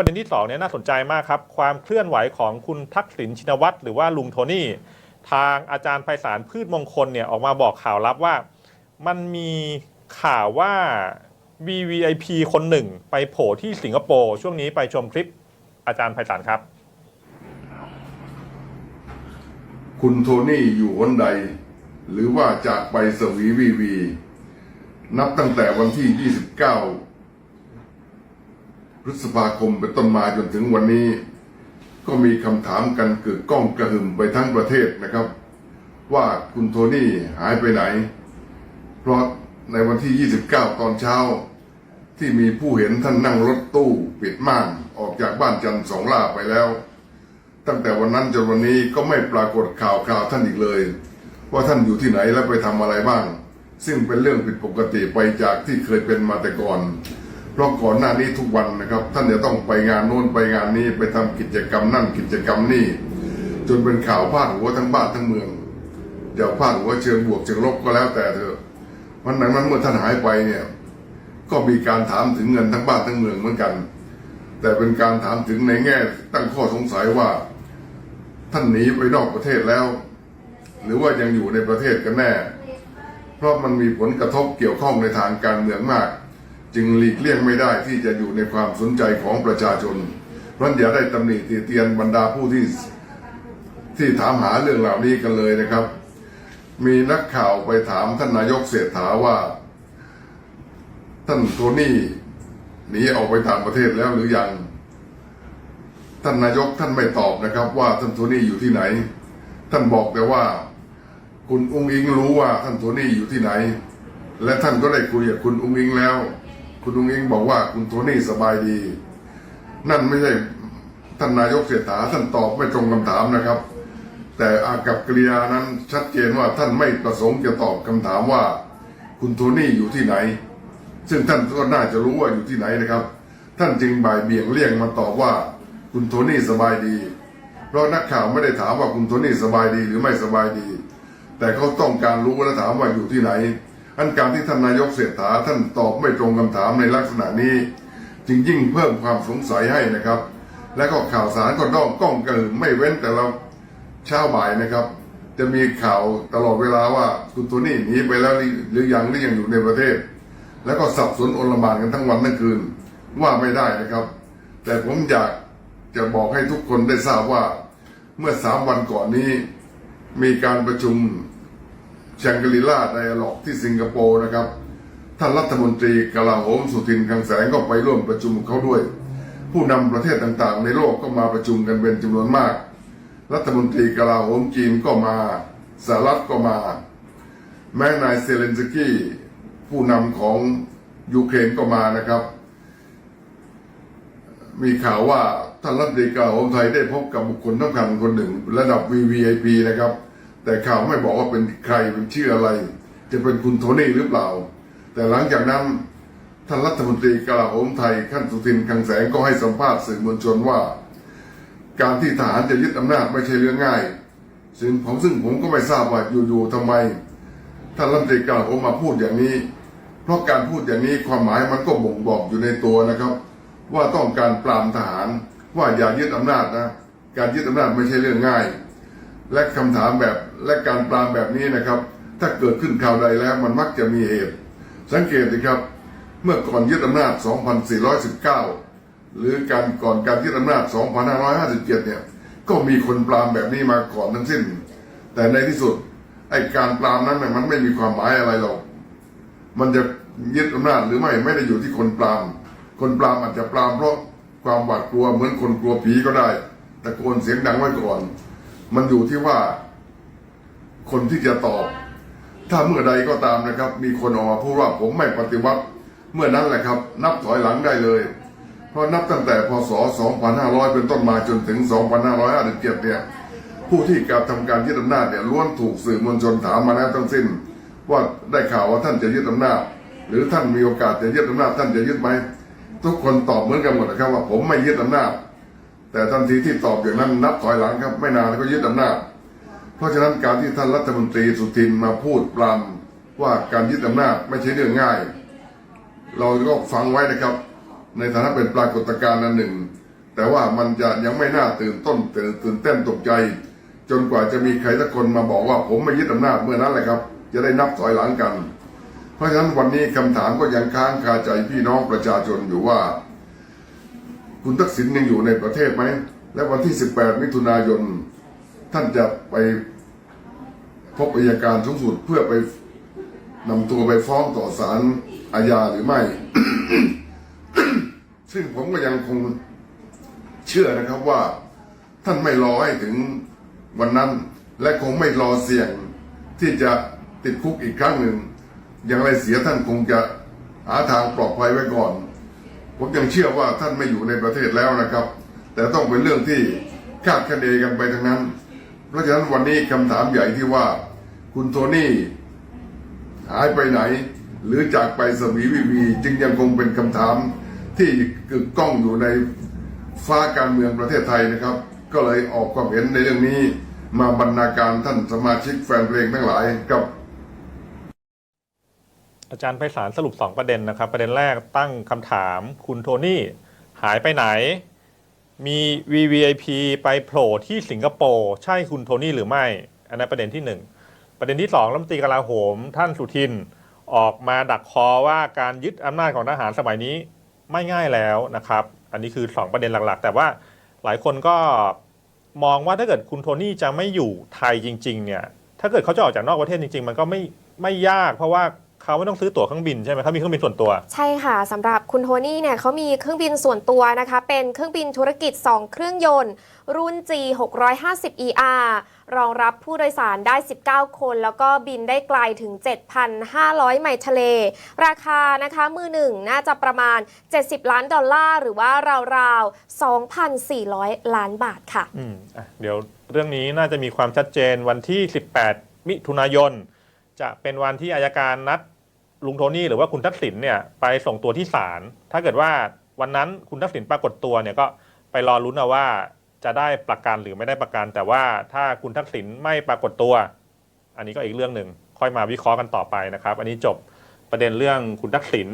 ประเด็นที่สองเนี่ยน่าสนใจมากครับ ความเคลื่อนไหวของคุณทักษิณชินวัตรหรือว่าลุงโทนี่ ทางอาจารย์ไพศาลพืชมงคลเนี่ยออกมาบอกข่าวลับว่า มันมีข่าวว่า VVIP คนหนึ่งไปโผล่ที่สิงคโปร์ช่วงนี้ไปชมคลิปอาจารย์ไพศาลครับ คุณโทนี่อยู่หนใด หรือว่าจากไปสวีวีวี นับตั้งแต่วันที่ 29 พฤษภาคมเป็นต้นมาจนถึงวันนี้ ก็มีคำถามกันเกิดก้องกระหึ่มไปทั้งประเทศนะครับ ว่าคุณโทนี่หายไปไหน เพราะในวันที่ 29 ตอนเช้า ที่มีผู้เห็นท่านนั่งรถตู้ปิดม่านออกจากบ้านจันทร์สองล่าไปแล้ว ตั้งแต่วันนั้นจนวันนี้ก็ไม่ปรากฏข่าวข่าวท่านอีกเลย ว่าท่านอยู่ที่ไหนและไปทำอะไรบ้าง ซึ่งเป็นเรื่องผิดปกติไปจากที่เคยเป็นมาแต่ก่อน ราะก่อนหน้านี้ทุกวันนะครับ ท่านจะต้องไปงานโน้นไปงานนี้ไปทำกิจกรรมนั่นกิจกรรมนี่จนเป็นข่าวพาดหัวทั้งบ้านทั้งเมืองจะพาดหัวเชิงบวกเชิงลบก็แล้วแต่เถอะวันนั้นนั้นเมื่อท่านหายไปเนี่ยก็มีการถามถึงเงินทั้งบ้านทั้งเมืองเหมือนกัน แต่เป็นการถามถึงในแง่ตั้งข้อสงสัยว่า ท่านหนีไปนอกประเทศแล้ว หรือว่ายังอยู่ในประเทศกันแน่ เพราะมันมีผลกระทบเกี่ยวข้องในทางการเมืองมาก จึงหลีกเลี่ยงไม่ได้ที่จะอยู่ในความสนใจของประชาชนเพราะฉะนั้นอย่าได้ตำหนิตีเตียนบรรดาผู้ที่ที่ถามหาเรื่องเหล่านี้กันเลยนะครับ มีนักข่าวไปถามท่านนายกเศรษฐาว่า ท่านโทนี่หนีออกไปต่างประเทศแล้วหรือยัง ท่านนายกท่านไม่ตอบนะครับ ว่าท่านโทนี่อยู่ที่ไหน ท่านบอกแต่ว่า คุณอุ้งอิงรู้ว่าท่านโทนี่อยู่ที่ไหน และท่านก็ได้คุยกับคุณอุ้งอิงแล้ว คุณอุ้งอิงบอกว่าคุณโทนี่สบายดี นั่นไม่ใช่ท่านนายกเศรษฐาท่านตอบไม่ตรงคำถามนะครับ แต่อากับกริยานั้นชัดเจนว่าท่านไม่ประสงค์จะตอบคำถามว่า คุณโทนี่อยู่ที่ไหน ซึ่งท่านก็น่าจะรู้ว่าอยู่ที่ไหนนะครับ ท่านจึงบ่ายเบี่ยงเลี่ยงมาตอบว่าคุณโทนี่สบายดี เพราะนักข่าวไม่ได้ถามว่าคุณโทนี่สบายดีหรือไม่สบายดี แต่เขาต้องการรู้และถามว่าอยู่ที่ไหน อันการที่ท่านนายกเศรษฐาท่านตอบไม่ตรงคำถามในลักษณะนี้ จึงยิ่งเพิ่มความสงสัยให้นะครับ และก็ข่าวสารก็ด้องก้องกระหึ่มไม่เว้นแต่ละเช้าบ่ายนะครับ จะมีข่าวตลอดเวลาว่าคุณโทนี่หนีไปแล้วหรือยังหรือยังอยู่ในประเทศ แล้วก็สับสนโอลมานกันทั้งวันทั้งคืนว่าไม่ได้นะครับ แต่ผมอยากจะบอกให้ทุกคนได้ทราบว่าเมื่อสามวันก่อนนี้ มีการประชุม ชงกรีลาไดอะล็อกที่สิงคโปร์นะครับ ท่านรัฐมนตรีกลาโหมสุทินคังแสงก็ไปร่วมประชุมเขาด้วย ผู้นำประเทศต่างๆ ในโลกก็มาประชุมกันเป็นจำนวนมาก รัฐมนตรีกลาโหมจีนก็มาสหรัฐก็มา แม้นายเซเลนสกี้ผู้นำของยูเครนก็มานะครับ มีข่าวว่าท่านรัฐมนตรีกลาโหมไทยได้พบกับบุคคลสำคัญคนหนึ่ง ระดับ VVIP นะครับ แต่ข่าวไม่บอกว่าเป็นใครเป็นชื่ออะไร จะเป็นคุณโทนี่หรือเปล่า แต่หลังจากนั้นท่านรัฐมนตรีกลาโหมไทยท่านสุทินคังแสงก็ให้สัมภาษณ์สื่อมวลชนว่า การที่ทหารจะยึดอำนาจไม่ใช่เรื่องง่าย ซึ่งผมซึ่งผมก็ไม่ทราบว่าอยู่ๆทำไมท่านรัฐมนตรีกลาโหมมาพูดอย่างนี้ เพราะการพูดอย่างนี้ความหมายมันก็บ่งบอกอยู่ในตัวนะครับ ว่าต้องการปรามทหารว่าอย่ายึดอำนาจนะ การยึดอำนาจไม่ใช่เรื่องง่าย และคำถามแบบ และการปรามแบบนี้นะครับ ถ้าเกิดขึ้นคราวใดแล้วมันมักจะมีเหตุ สังเกตสิครับ เมื่อก่อนยึดอำนาจ 2419 หรือการก่อนการยึดอำนาจ 2557 เนี่ย ก็มีคนปรามแบบนี้มาก่อนทั้งสิ้น แต่ในที่สุดไอ้การปรามนั้นน่ะมันไม่มีความหมายอะไรหรอก มันจะยึดอำนาจหรือไม่ไม่ได้อยู่ที่คนปราม คนปรามอาจจะปรามเพราะความหวาดกลัวเหมือนคนกลัวผีก็ได้ตะโกนเสียงดังไว้ก่อน มันอยู่ที่ว่า คนที่จะตอบ ถ้าเมื่อใดก็ตามนะครับ มีคนออกมาพูดว่าผมไม่ปฏิวัติ เมื่อนั้นแหละครับ นับถอยหลังได้เลย เพราะนับตั้งแต่พศ 2500 เป็นต้นมาจนถึง 2557 เนี่ยผู้ที่กระทำการยึดอำนาจเนี่ยล้วนถูกสื่อมวลชนถามมาแล้วทั้งสิ้น ว่าได้ข่าวว่าท่านจะยึดอำนาจ หรือท่านมีโอกาสจะยึดอำนาจท่านจะยึดไหมทุกคนตอบเหมือนกันหมดนะครับว่าผมไม่ยึดอำนาจ แต่ทันทีที่ตอบอย่างนั้นนับถอยหลังครับ ไม่นานก็ยึดอำนาจ เพราะฉะนั้นการที่ท่านรัฐมนตรีสุทินมาพูดปรามว่าการยึดอำนาจไม่ใช่เรื่องง่าย เราก็ฟังไว้นะครับ ในฐานะเป็นปรากฏการณ์อันหนึ่ง แต่ว่ามันจะยังไม่น่าตื่นต้นตื่นตื่นเต้นตกใจ จนกว่าจะมีใครสักคนมาบอกว่าผมไม่ยึดอำนาจเมื่อนั้นแหละครับ จะได้นับถอยหลังกัน เพราะฉะนั้นวันนี้คำถามก็ยังค้างคาใจพี่น้องประชาชนอยู่ว่า คุณทักษิณยังอยู่ในประเทศไหมและวันที่ 18 มิถุนายนท่านจะไป พบอัยการสูงสุดเพื่อไปนำตัวไปฟ้องต่อศาลอาญาหรือไม่ ซึ่งผมก็ยังคงเชื่อนะครับว่า ท่านไม่รอให้ถึงวันนั้น และคงไม่รอเสี่ยงที่จะติดคุกอีกครั้งหนึ่ง อย่างไรเสียท่านคงจะหาทางปลอดภัยไว้ก่อน ผมยังเชื่อว่าท่านไม่อยู่ในประเทศแล้วนะครับ แต่ต้องเป็นเรื่องที่คาดคะเนกันไปทั้งนั้น เพราะฉะนั้นวันนี้คำถามใหญ่ที่ว่า คุณโทนี่หายไปไหน หรือจากไปสวีวีวีจึงยังคงเป็นคำถามที่กึกก้องอยู่ในฟ้าการเมืองประเทศไทยนะครับ ก็เลยออกความเห็นในเรื่องนี้ มาบรรณาการท่านสมาชิกแฟนเพลงทั้งหลายกับอาจารย์ไพศาลสรุป 2 ประเด็นนะครับ ประเด็นแรกตั้งคำถามคุณโทนี่หายไปไหน มี VVIP ไปโผล่ที่สิงคโปร์ใช่คุณโทนี่หรือไม่ อันนั้นประเด็นที่ 1 ประเด็นที่2รัฐมนตรีกลาโหม ท่านสุทินออกมาดักคอว่าการยึดอำนาจของทหารสมัยนี้ไม่ง่ายแล้วนะครับ อันนี้คือ 2 ประเด็นหลักๆ แต่ว่าหลายคนก็มองว่าถ้าเกิดคุณโทนี่จะไม่อยู่ไทยจริง ๆ เนี่ย ถ้าเกิดเขาจะออกจากนอกประเทศจริง ๆ มันก็ไม่ไม่ยาก เพราะว่าเขาไม่ต้องซื้อตั๋วเครื่องบินใช่ไหมเขามีเครื่องบินส่วนตัว ใช่ค่ะสำหรับคุณโทนี่เนี่ยเขามีเครื่องบินส่วนตัวนะคะ เป็นเครื่องบินธุรกิจ 2 เครื่องยนต์ รุ่น G 650 ER รองรับผู้โดยสารได้ 19 คน แล้วก็บินได้ไกลถึง 7,500 ไมล์ทะเล ราคานะคะมือหนึ่งน่าจะประมาณ 70 ล้านดอลลาร์ หรือว่าราวๆ 2,400 ล้านบาทค่ะอืมอะ เดี๋ยวเรื่องนี้น่าจะมีความชัดเจนวันที่ 18 มิถุนายน จะเป็นวันที่อายการนัดลุงโทนี่หรือว่าคุณทักษิณเนี่ยไปส่งตัวที่ศาลถ้าเกิดว่าวันนั้นคุณทักษิณปรากฏตัวเนี่ยก็ไปรอลุ้นเอาว่า จะได้ประกันหรือไม่ได้ประกัน แต่ว่าถ้าคุณทักษิณไม่ปรากฏตัว อันนี้ก็อีกเรื่องหนึ่งค่อยมาวิเคราะห์กันต่อไปนะครับ อันนี้จบประเด็นเรื่องคุณทักษิณ